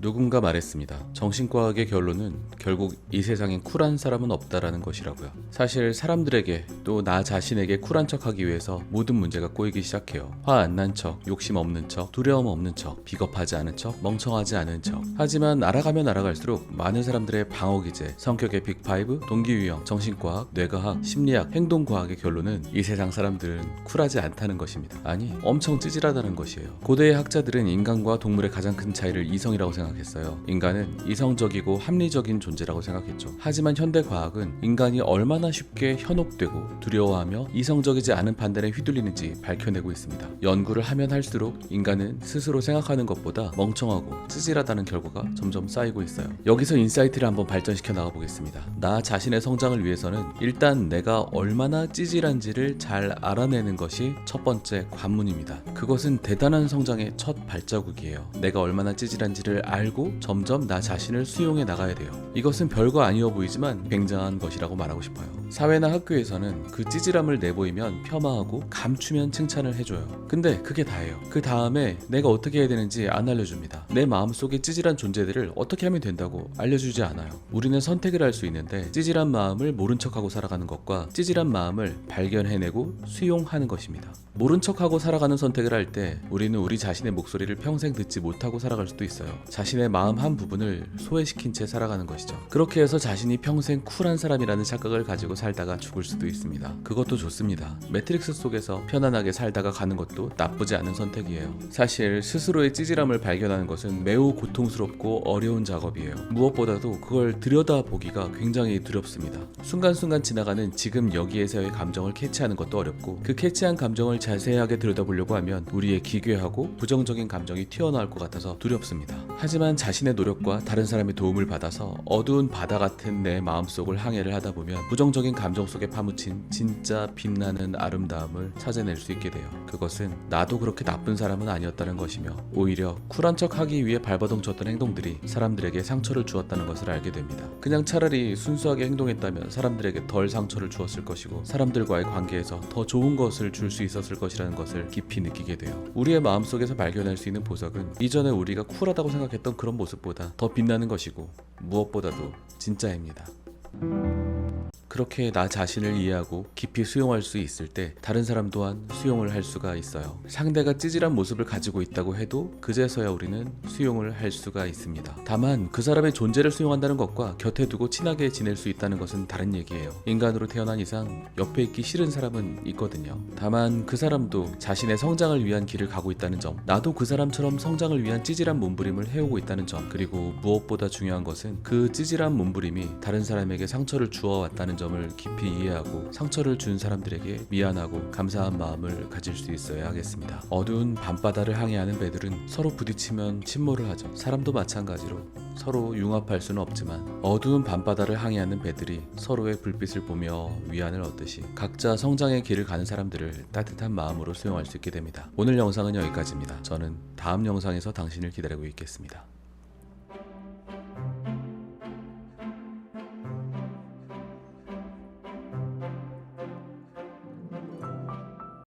누군가 말했습니다. 정신과학의 결론은 결국 이 세상엔 쿨한 사람은 없다라는 것이라고요. 사실 사람들에게 또 나 자신에게 쿨한 척하기 위해서 모든 문제가 꼬이기 시작해요. 화 안 난 척, 욕심 없는 척, 두려움 없는 척, 비겁하지 않은 척, 멍청하지 않은 척. 하지만 알아가면 알아갈수록 많은 사람들의 방어 기제, 성격의 빅5, 동기 유형, 정신과학, 뇌과학, 심리학, 행동과학의 결론은 이 세상 사람들은 쿨하지 않다는 것입니다. 아니, 엄청 찌질하다는 것이에요. 고대의 학자들은 인간과 동물의 가장 큰 차이를 이성이라고 생각 했어요. 인간은 이성적이고 합리적인 존재라고 생각했죠. 하지만 현대 과학은 인간이 얼마나 쉽게 현혹되고 두려워하며 이성적이지 않은 판단에 휘둘리는지 밝혀내고 있습니다. 연구를 하면 할수록 인간은 스스로 생각하는 것보다 멍청하고 찌질하다는 결과가 점점 쌓이고 있어요. 여기서 인사이트를 한번 발전시켜 나가 보겠습니다. 나 자신의 성장을 위해서는 일단 내가 얼마나 찌질한지를 잘 알아내는 것이 첫 번째 관문입니다. 그것은 대단한 성장의 첫 발자국이에요. 내가 얼마나 찌질한지를 알고 점점 나 자신을 수용해 나가야 돼요. 이것은 별거 아니어 보이지만 굉장한 것이라고 말하고 싶어요. 사회나 학교에서는 그 찌질함을 내보이면 폄하하고 감추면 칭찬을 해줘요. 근데 그게 다예요. 그 다음에 내가 어떻게 해야 되는지 안 알려줍니다. 내 마음속에 찌질한 존재들을 어떻게 하면 된다고 알려주지 않아요. 우리는 선택을 할 수 있는데 찌질한 마음을 모른 척하고 살아가는 것과 찌질한 마음을 발견해내고 수용하는 것입니다. 모른 척하고 살아가는 선택을 할 때 우리는 우리 자신의 목소리를 평생 듣지 못하고 살아갈 수도 있어요. 자신의 마음 한 부분을 소외시킨 채 살아가는 것이죠. 그렇게 해서 자신이 평생 쿨한 사람이라는 착각을 가지고 살다가 죽을 수도 있습니다. 그것도 좋습니다. 매트릭스 속에서 편안하게 살다가 가는 것도 나쁘지 않은 선택이에요. 사실 스스로의 찌질함을 발견하는 것은 매우 고통스럽고 어려운 작업이에요. 무엇보다도 그걸 들여다보기가 굉장히 두렵습니다. 순간순간 지나가는 지금 여기에서의 감정을 캐치하는 것도 어렵고 그 캐치한 감정을 자세하게 들여다보려고 하면 우리의 기괴하고 부정적인 감정이 튀어나올 것 같아서 두렵습니다. 하지만 자신의 노력과 다른 사람의 도움을 받아서 어두운 바다 같은 내 마음속을 항해를 하다 보면 부정 적인 감정 속에 파묻힌 진짜 빛나는 아름다움을 찾아낼 수 있게 돼요. 그것은 나도 그렇게 나쁜 사람은 아니었다는 것이며 오히려 쿨한 척 하기 위해 발버둥 쳤던 행동들이 사람들에게 상처를 주었다는 것을 알게 됩니다. 그냥 차라리 순수하게 행동했다면 사람들에게 덜 상처를 주었을 것이고 사람들과의 관계에서 더 좋은 것을 줄 수 있었을 것이라는 것을 깊이 느끼게 돼요. 우리의 마음속에서 발견할 수 있는 보석은 이전에 우리가 쿨하다고 생각했던 그런 모습보다 더 빛나는 것이고 무엇보다도 진짜입니다. 그렇게 나 자신을 이해하고 깊이 수용할 수 있을 때 다른 사람 또한 수용을 할 수가 있어요. 상대가 찌질한 모습을 가지고 있다고 해도 그제서야 우리는 수용을 할 수가 있습니다. 다만 그 사람의 존재를 수용한다는 것과 곁에 두고 친하게 지낼 수 있다는 것은 다른 얘기예요. 인간으로 태어난 이상 옆에 있기 싫은 사람은 있거든요. 다만 그 사람도 자신의 성장을 위한 길을 가고 있다는 점, 나도 그 사람처럼 성장을 위한 찌질한 몸부림을 해오고 있다는 점, 그리고 무엇보다 중요한 것은 그 찌질한 몸부림이 다른 사람에게 상처를 주어왔다는 점을 깊이 이해하고 상처를 준 사람들에게 미안하고 감사한 마음을 가질 수 있어야 하겠습니다. 어두운 밤바다를 항해하는 배들은 서로 부딪히면 침몰을 하죠. 사람도 마찬가지로 서로 융합할 수는 없지만 어두운 밤바다를 항해하는 배들이 서로의 불빛을 보며 위안을 얻듯이 각자 성장의 길을 가는 사람들을 따뜻한 마음으로 수용할 수 있게 됩니다. 오늘 영상은 여기까지입니다. 저는 다음 영상에서 당신을 기다리고 있겠습니다.